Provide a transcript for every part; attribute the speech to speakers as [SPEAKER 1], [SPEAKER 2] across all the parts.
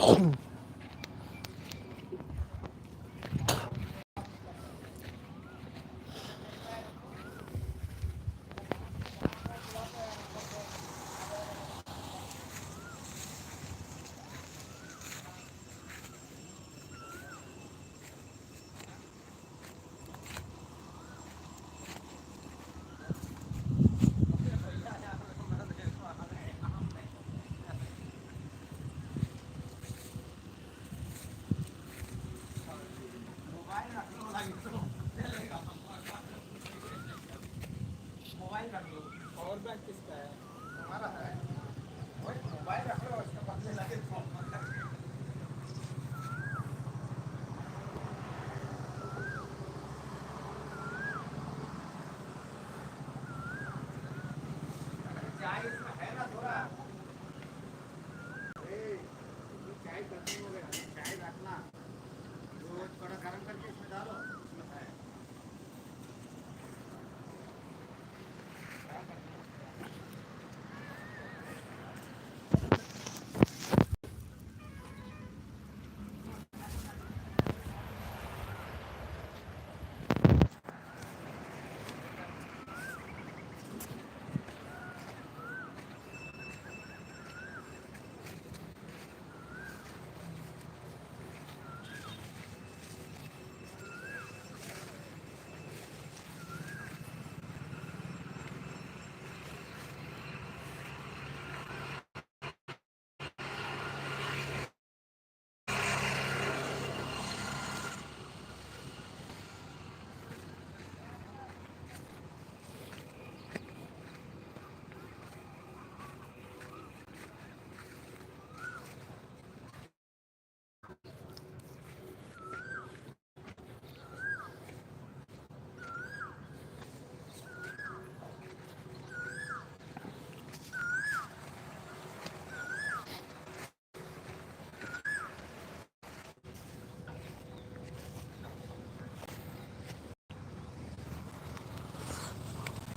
[SPEAKER 1] 어. चाय खत्म हो गया चाय रखना रोज थोड़ा गर्म करके इसमें डालो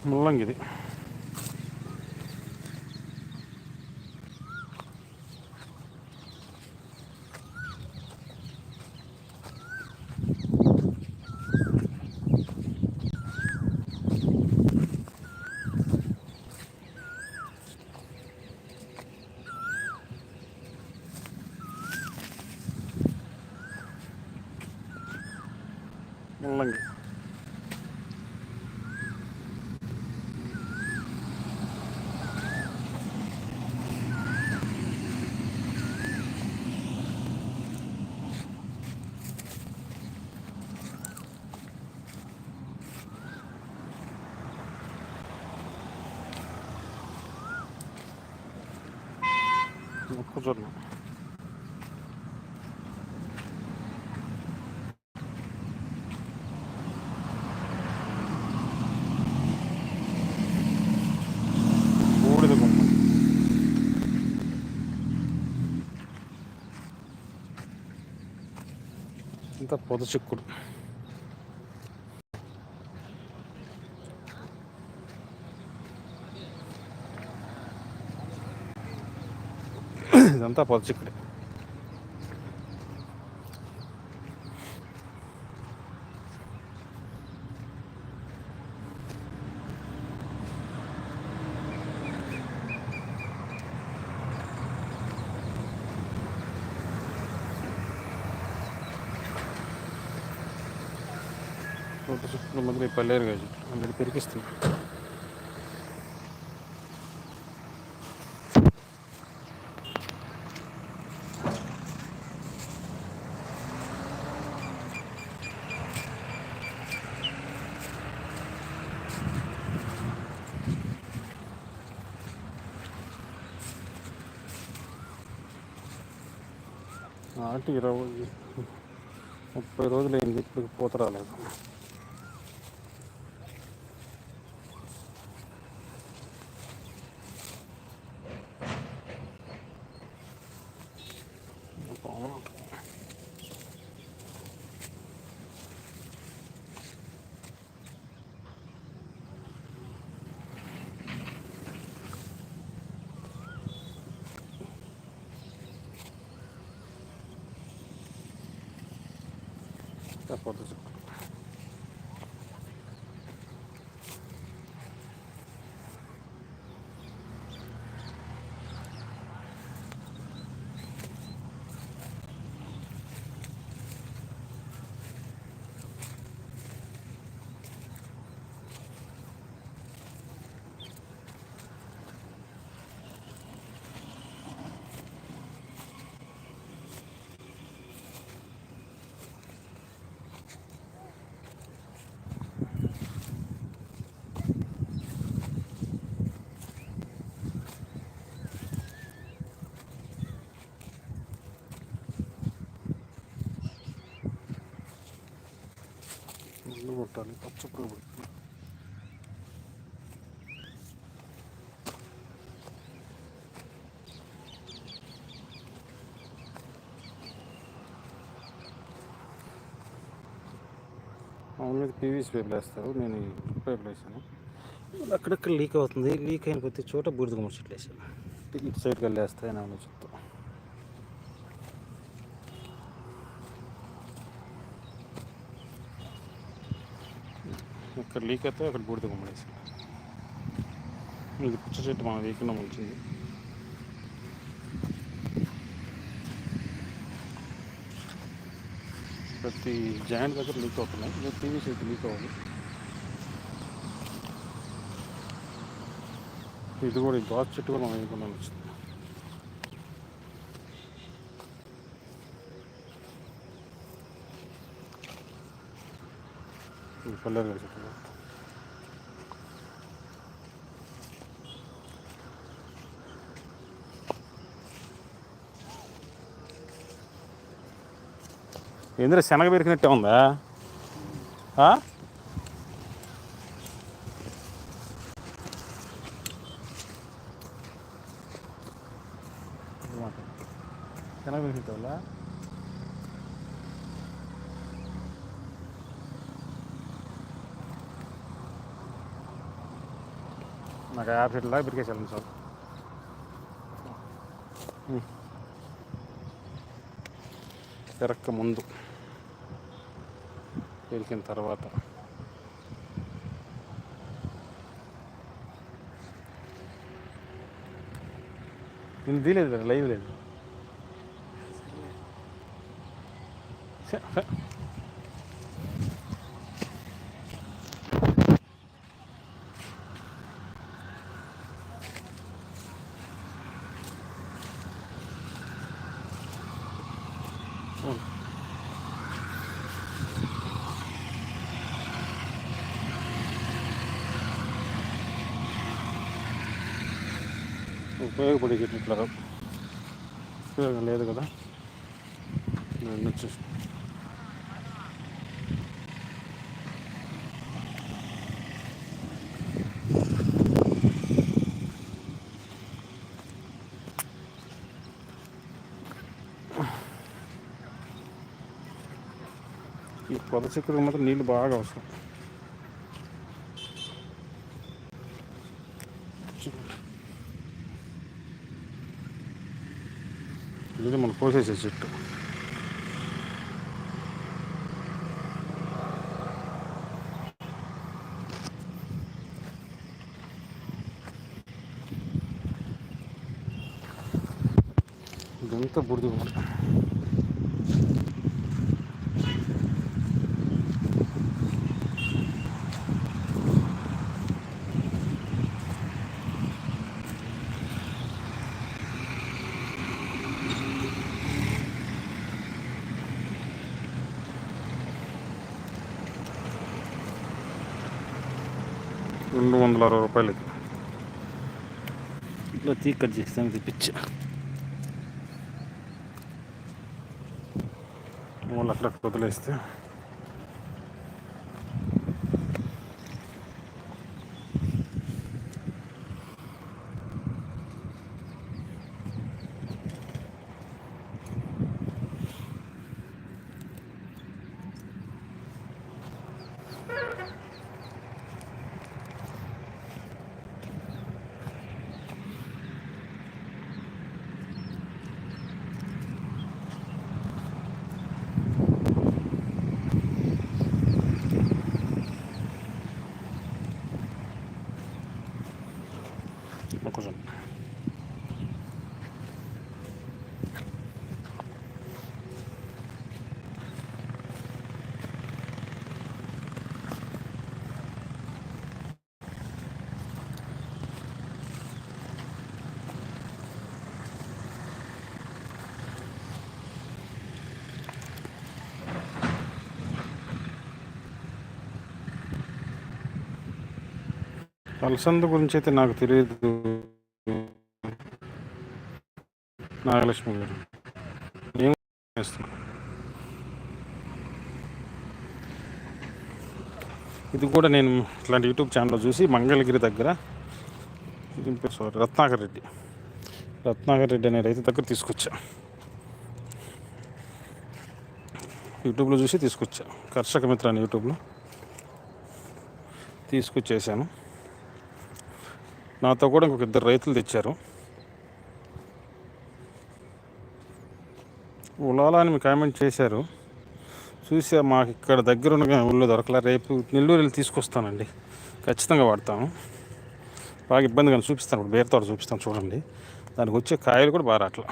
[SPEAKER 1] മുള്ളങ്കിരി জন্য ಅಂತ ಪದಚಿಕ್ಕೂರು ఇదంతా పొలచిక్కడే చూసుకుంటే ముందు పల్లెరు కాదు అందరికి పెరికిస్తుంది నాటి ఇరవై ముప్పై రోజులు అయింది ఇప్పటికి పూత రాలేదు పొద చిక్కుడు ముందు కొట్టాలి. పడుతుంది అవును మీద పీవీసీ పేపర్లు వేస్తారు. నేను ఈ పేపర్లు వేసాను అక్కడక్కడ లీక్ అవుతుంది. లీక్ అయిన ప్రతి చోట బూడిద గుమ్మడి చెట్లు వేసాను ఇటు సైడ్కి వెళ్ళి వేస్తాయని ఆలోచిస్తాను ఇక్కడ లీక్ అయితే అక్కడ బూడిద గుమ్మడేసి ఇది పుచ్చ చెట్టు మన వీకుండా మంచిది ప్రతి జాయింట్ దగ్గర లీక్ అవుతున్నాయి. టీవీ పీవీసీ లీక్ అవ్వాలి ఇది కూడా ఈ గాజు చెట్టు కూడా మనం వేయకుండా వచ్చింది పల్లెలు పల్లెరు చెట్టు ఎందుకు శనగ పెరిగినట్టే ఉందా? శనగ పెరిగినట్టే నాకు యాభై ఫీట్ల దాకా పెరిగేసాను సార్. పెరక్క ముందు. పెరిగిన తర్వాత. నేను తీయలేదు కదా లైవ్ లేదు. ఉపయోగపడే ఇట్లా ఉపయోగం లేదు కదా. నేను వచ్చేసి ఈ పొద చెక్కుడు మాత్రం నీళ్ళు బాగా అవసరం. ఇది మనం కోసేసే చెట్టు. ఇదంతా బుడిది గుమ్మడి రెండు వందల అరవై రూపాయలు ఇది ఇట్లా తీ కట్ చేస్తాను తెప్పించా మళ్ళీ అక్కడ వదిలేస్తే కొంచెం అలసంద గురించి అయితే నాకు తెలియదు. నాగలక్ష్మి గారు. ఏం చేస్తున్నా ఇది కూడా నేను ఇట్లాంటి యూట్యూబ్ ఛానల్లో చూసి మంగళగిరి దగ్గర ఇది సారీ రత్నాకర్ రెడ్డి. రత్నాకర్ రెడ్డి అనే రైతు దగ్గర తీసుకొచ్చా. యూట్యూబ్లో చూసి తీసుకొచ్చా. కర్షక మిత్ర అనే యూట్యూబ్లో తీసుకొచ్చేసాను. నాతో కూడా ఇంకొక ఇద్దరు రైతులు తెచ్చారు. ఉలాలా అని మీకు కామెంట్ చేశారు. చూసా మాకు ఇక్కడ దగ్గర ఉన్న ఊళ్ళో దొరకలే. రేపు నెల్లూరు వెళ్ళి తీసుకొస్తానండి. ఖచ్చితంగా వాడతాము బాగా ఇబ్బందిగా చూపిస్తాను. ఇప్పుడు బేరతోట చూపిస్తాను. చూడండి. దానికి వచ్చే కాయలు కూడా బాగా రావట్లా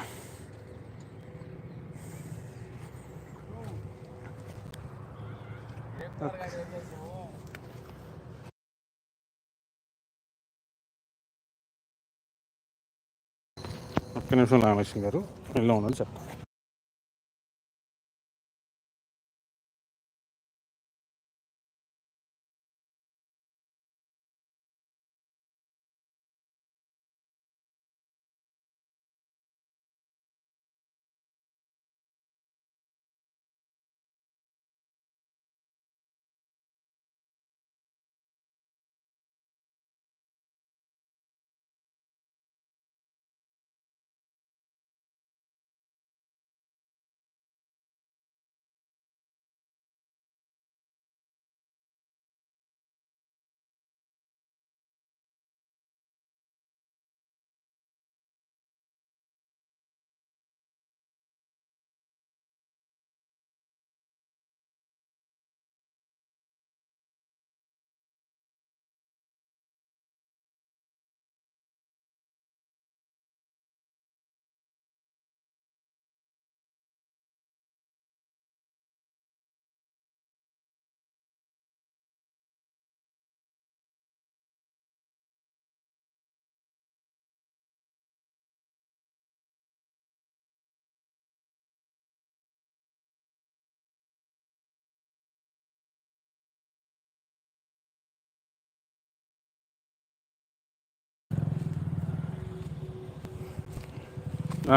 [SPEAKER 1] ఒక్క నిమిషం రామలక్ష్మి గారు ఇలా ఉందని చెప్తాను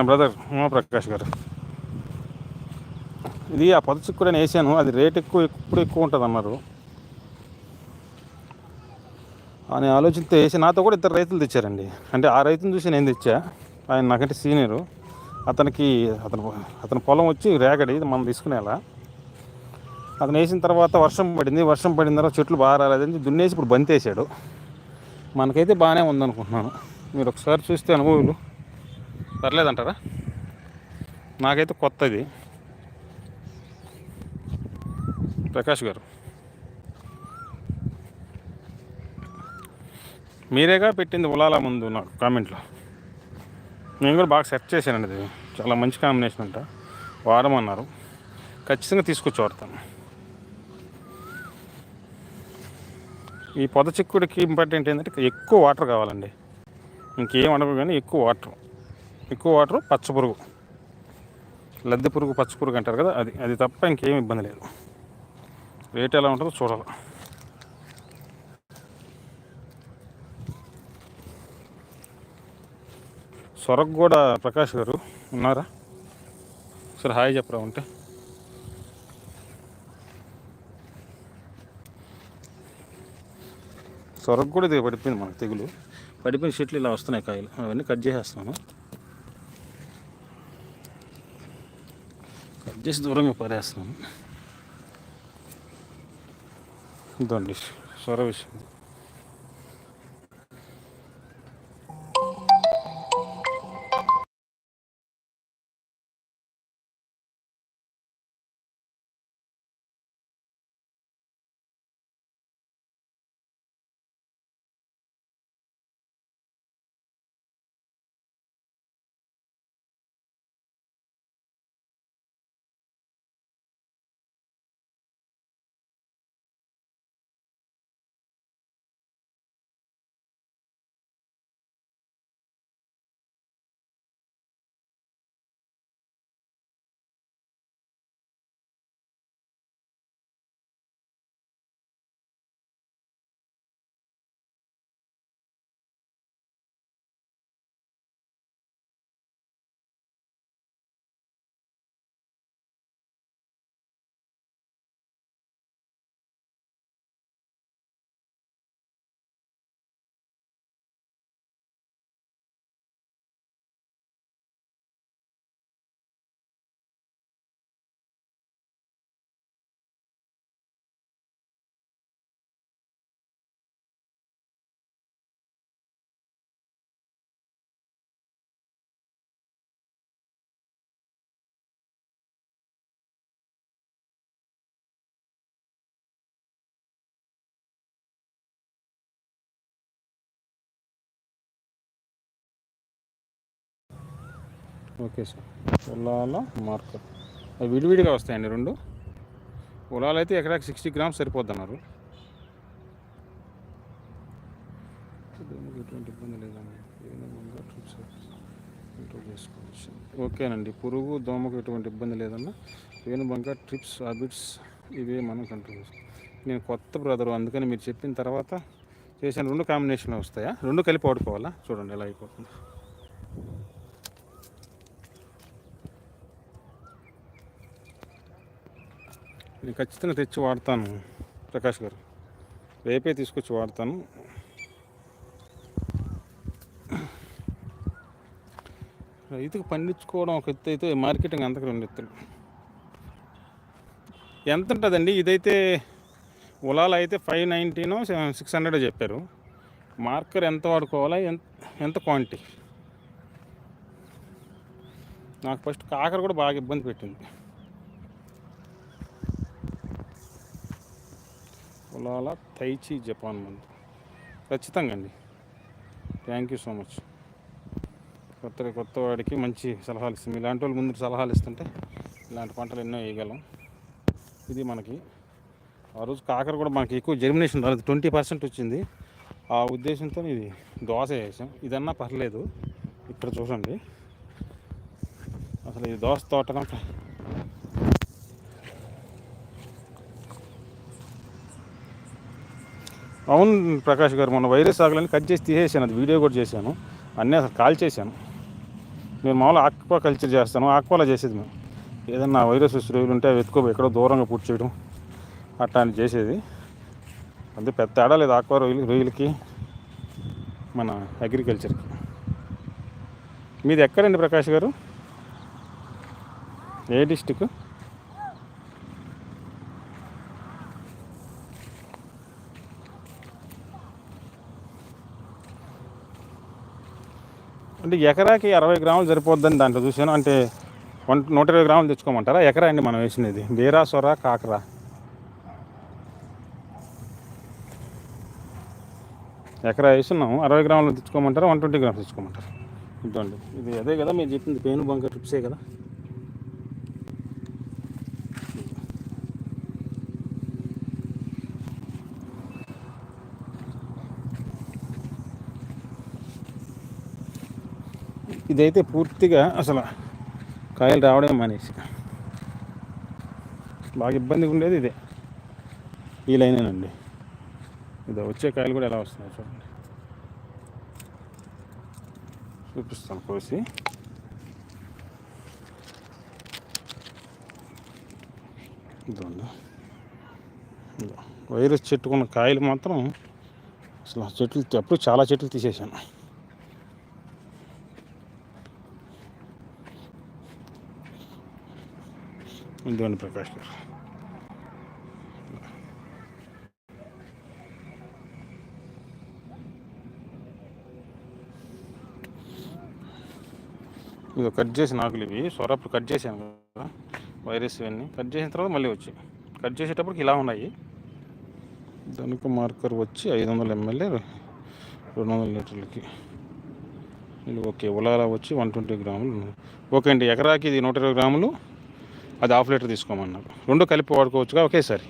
[SPEAKER 1] బ్రదర్ ఉమాప్రకాష్ గారు. ఇది ఆ పద కూడా వేసాను అది రేట్ ఎక్కువ ఎప్పుడు ఎక్కువ ఉంటుంది అన్నారు అని ఆలోచనతో వేసి నాతో కూడా ఇద్దరు రైతులు తెచ్చారండి. అంటే ఆ రైతును చూసి నేను తెచ్చా ఆయన నాకంటే సీనియరు. అతనికి అతను అతని పొలం వచ్చి రేగడి ఇది మనం తీసుకునేలా. అతను వేసిన తర్వాత వర్షం పడింది వర్షం పడిన తర్వాత చెట్లు బాగా రాలేదని దున్నేసి ఇప్పుడు బంతేసాడు మనకైతే బాగానే ఉందనుకుంటున్నాను. మీరు ఒకసారి చూస్తే అనుభవాలు పర్లేదంటారా? నాకైతే కొత్తది. ప్రకాష్ గారు. మీరేగా పెట్టింది ఉలాల ముందు నాకు కామెంట్లో? నేను కూడా బాగా సెర్చ్ చేశానండి అది. చాలా మంచి కాంబినేషన్ అంట. వాడమన్నారు. ఖచ్చితంగా తీసుకొచ్చి వాడతాను. ఈ పొద చిక్కుడికి ఇంపార్టెంట్ ఏంటంటే ఎక్కువ వాటర్ కావాలండి. ఇంకేం అనవు కానీ ఎక్కువ వాటర్ ఎక్కువ వాటర్ పచ్చపురుగు లద్దె పురుగు పచ్చపురుగు అంటారు కదా అది అది తప్ప ఇంకేం ఇబ్బంది లేదు. రేట్ ఎలా ఉంటుందో చూడాలి. సొరగూడ ప్రకాష్ గారు ఉన్నారా? సరే హాయ్ చెప్పరా ఉంటే. సొరగూడ ఇది పడిపోయింది మనకు తెగులు. పడిపోయిన చెట్లు ఇలా వస్తున్నాయి కాయలు. అవన్నీ కట్ చేసేస్తున్నాను. కట్ చేసి దూరంగా పారేస్తున్నాను. ఇదండి సొర విషయం. Okay sir. ఉలాల మార్కర్ అవి విడివిడిగా వస్తాయండి రెండు. ఉలాలు అయితే ఎకరాకి సిక్స్టీ గ్రామ్స్ సరిపోద్ది అన్నారు ఎటువంటి ఇబ్బంది లేదండి. కంట్రోల్ చేసుకోవచ్చు. ఓకేనండి. పురుగు దోమకు ఎటువంటి ఇబ్బంది లేదన్న పేనుబంక ట్రిప్స్ హాబిట్స్ ఇవే మనం కంట్రోల్ చేసుకోవాలి నేను కొత్త బ్రదరు అందుకని మీరు చెప్పిన తర్వాత చేసిన రెండు కాంబినేషన్లో వస్తాయా? రెండు కలిపి వాడుకోవాలా? చూడండి ఎలా అయిపోతుంది. నేను ఖచ్చితంగా తెచ్చి వాడతాను ప్రకాష్ గారు. రేపే తీసుకొచ్చి వాడతాను. రైతుకు పండించుకోవడం ఒక ఎత్తు అయితే మార్కెటింగ్ అంతకు రెండు ఎత్తులు. ఎంత ఉంటుందండి? ఇదైతే ఉలాలు అయితే ఫైవ్ నైంటీనో సిక్స్ హండ్రెడ్ చెప్పారు. మార్కర్ ఎంత వాడుకోవాలా? ఎంత ఎంత క్వాంటిటీ? నాకు ఫస్ట్ కాకర కూడా బాగా ఇబ్బంది పెట్టింది. కులాల తైచి జపాన్ మందు ఖచ్చితంగా అండి థ్యాంక్ యూ సో మచ్. కొత్త కొత్త వాడికి మంచి సలహాలు ఇస్తుంది ఇలాంటి వాళ్ళు ముందు సలహాలు ఇస్తుంటే ఇలాంటి పంటలు ఎన్నో వేయగలం. ఇది మనకి ఆ రోజు కాకర కూడా మనకి ఎక్కువ జర్మినేషన్ రాలేదు. ట్వంటీ పర్సెంట్ వచ్చింది. ఆ ఉద్దేశంతో ఇది దోశ వేసాం. ఇదన్నా పర్లేదు. ఇక్కడ చూడండి. అసలు ఈ దోశ తోట అవును ప్రకాష్ గారు మొన్న వైరస్ ఆకులని కట్ చేసి తీసేసాను అది వీడియో కూడా చేశాను. అన్నీ అసలు కాల్ చేశాను. నేను మామూలు ఆక్వా కల్చర్ చేస్తాను ఆక్వాలో చేసేది మేము. ఏదన్నా వైరస్ రొయ్యలు ఉంటే అవి ఎత్తుకో ఎక్కడో దూరంగా పూర్తి చేయడం అట్లా అని చేసేది. అంతే పెద్ద తేడా లేదు ఆక్వా రొయ్యలు రొయ్యలకి మన అగ్రికల్చర్కి మీది ఎక్కడండి ప్రకాష్ గారు? ఏ డిస్టిక్ అంటే ఎకరాకి అరవై గ్రాములు సరిపోద్దని దాంట్లో చూసాను అంటే వన్ నూట ఇరవై గ్రాములు తెచ్చుకోమంటారా? ఎకరా అండి మనం వేసినది. బీరా సొర కాకరా. ఎకరా వేస్తున్నాము. అరవై గ్రాములు తెచ్చుకోమంటారా? వన్ ట్వంటీ గ్రామ్స్ తెచ్చుకోమంటారా? ఇదండి ఇది అదే కదా మీరు చెప్పింది. పెయిన్ బంక ట్రిప్సే కదా? ఇదైతే పూర్తిగా అసలు కాయలు రావడం మానేసి. బాగా ఇబ్బందిగా ఉండేది ఇదే. ఈ లైనేనండి ఇది వచ్చే కాయలు కూడా ఎలా వస్తున్నాయి చూడండి. చూపిస్తాను కోసి. ఇదిగోండి. వైరస్ చెట్టుకున్న కాయలు మాత్రం అసలు చెట్లు ఎప్పుడు చాలా చెట్లు తీసేసాను ఇదిగోండి ప్రకాష్ గారు ఇది కట్ చేసిన ఆకులు ఇవి సొరప్పుడు కట్ చేశాను కదా వైరస్ ఇవన్నీ. కట్ చేసిన తర్వాత మళ్ళీ వచ్చాయి కట్ చేసేటప్పటికి ఇలా ఉన్నాయి. దానికి మార్కర్ వచ్చి ఐదు వందల ఎంఎల్ఏ రెండు వందల లీటర్లకి. ఇది ఓకే. ఉలాల వచ్చి వన్ ట్వంటీ గ్రాములు ఓకే అండి. ఎకరాకి ఇది నూట ఇరవై గ్రాములు. అది హాఫ్ లీటర్ తీసుకోమన్నారు. రెండు కలిపి వాడుకోవచ్చుగా? ఒకేసారి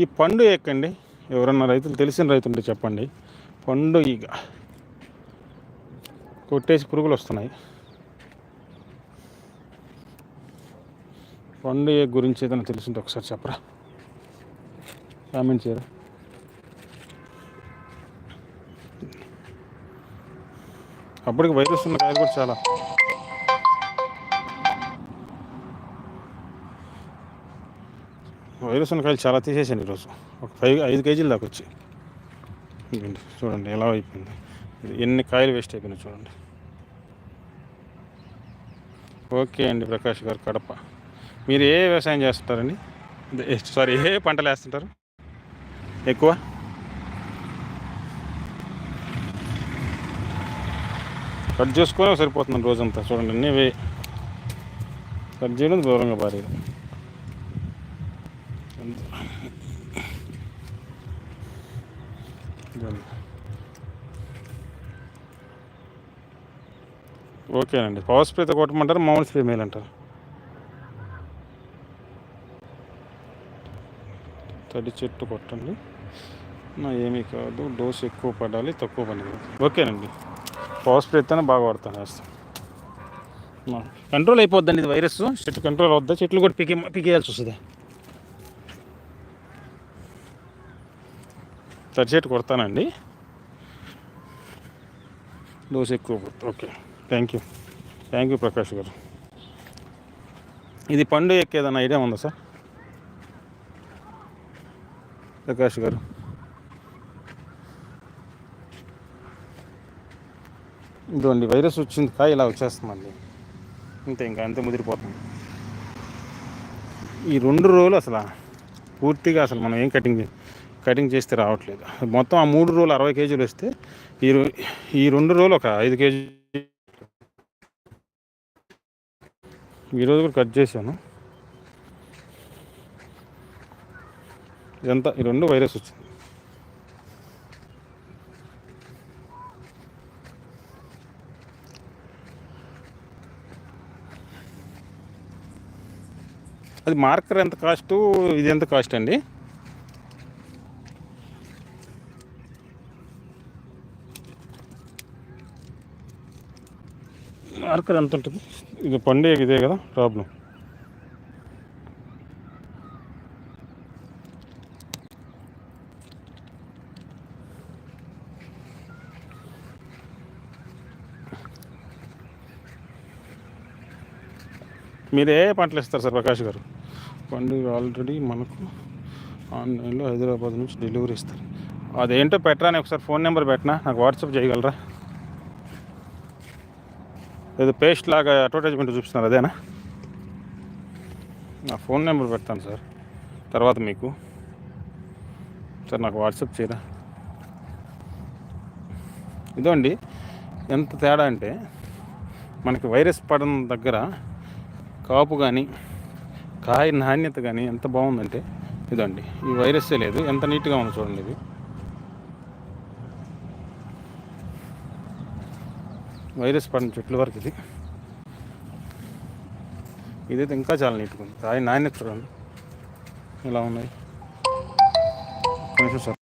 [SPEAKER 1] ఈ పండు ఎక్కండి. ఎవరన్నా రైతులు తెలిసిన రైతుంటే చెప్పండి. పండు ఈగ కొట్టేసి పురుగులు వస్తున్నాయి. పండు గురించి ఏదైనా తెలిసింటే ఒకసారి చెప్పరా? కామెంట్ చేయరా? అప్పటికి వైరస్ ఉన్న కాయలు కూడా చాలా. వైరస్ ఉన్న కాయలు చాలా తీసేసాను ఈరోజు. ఒక ఫైవ్ ఐదు కేజీలు దాకా వచ్చి చూడండి ఎలా అయిపోయింది. ఎన్ని కాయలు వేస్ట్ అయిపోయినాయి చూడండి. ఓకే అండి ప్రకాష్ గారు కడప. మీరు ఏ వ్యవసాయం చేస్తుంటారండి? సారీ ఏ పంటలు వేస్తుంటారు? ఎక్కువ? కట్ చేసుకునే సరిపోతుంది రోజంతా. చూడండి అన్నీ కట్ చేయడం దూరంగా పారేది ఓకేనండి. పవర్ స్ప్రేతో కొట్టమంటారు మామూలు స్ప్రే మేలు అంటారు? తడి చెట్టు కొట్టండి. నా ఏమీ కాదు డోస్ ఎక్కువ పడాలి తక్కువ పడాలి. ఓకేనండి. పవర్ స్ప్రేతోనే బాగా వాడతాను వేస్తాను కంట్రోల్ అయిపోద్దండి ఇది వైరస్ చెట్టు కంట్రోల్ అవుద్దా? చెట్లు కూడా పికి పికేయాల్సి వస్తుంది. తడి కొడతానండి. డోస్ ఎక్కువ okay. Thank you thank you Prakash గారు. ఇది పండు ఎక్కేదన్న ఐడియా ఉందా సార్? ప్రకాష్ గారు. ఇదిగోండి వైరస్ వచ్చింది కాయ ఇలా వచ్చేస్తుందండి. అంతే ఇంకా అంతే ముదిరిపోతుంది. ఈ రెండు రోజులు అసలు పూర్తిగా అసలు మనం ఏం కటింగ్ చే- కటింగ్ చేస్తే రావట్లేదు. మొత్తం ఆ మూడు రోజులు అరవై కేజీలు వస్తే ఈ రో ఈ రెండు రోజులు ఒక ఐదు కేజీ ఈరోజు కూడా కట్ చేశాను. ఇదంతా ఈ రెండు వైరస్ వచ్చింది. అది మార్కర్ ఎంత కాస్ట్ ఇది ఎంత కాస్ట్ అండి? మార్కర్ ఎంత ఉంటుంది? ఇది పండే ఇదే కదా ప్రాబ్లం. మీరు ఏ పంటలు ఇస్తారు సార్ ప్రకాష్ గారు? పండుగ ఆల్రెడీ మనకు ఆన్లైన్లో హైదరాబాద్ నుంచి డెలివరీ ఇస్తారు. అదేంటో పెట్టరా నేను ఒకసారి ఫోన్ నెంబర్ పెట్టినా? నాకు వాట్సాప్ చేయగలరా? ఏదో పేస్ట్ లాగా అడ్వర్టైజ్మెంట్ చూపిస్తున్నారు అదేనా? నా ఫోన్ నెంబర్ పెడతాను సార్ తర్వాత మీకు. సార్ నాకు వాట్సాప్ చేయరా? ఇదండి ఎంత తేడా అంటే మనకి వైరస్ పడడం దగ్గర కాపు కానీ కాయ నాణ్యత కానీ ఎంత బాగుందంటే ఇదండి. ఈ వైరస్సే లేదు. ఎంత నీట్గా ఉంది చూడండి ఇది. వైరస్ పడిన చెట్ల వరకు ఇది. ఇదైతే ఇంకా చాలా నీట్గా ఉంది. కాయ నాణ్యత చూడండి. ఎలా ఉన్నాయి? కొంచెం సార్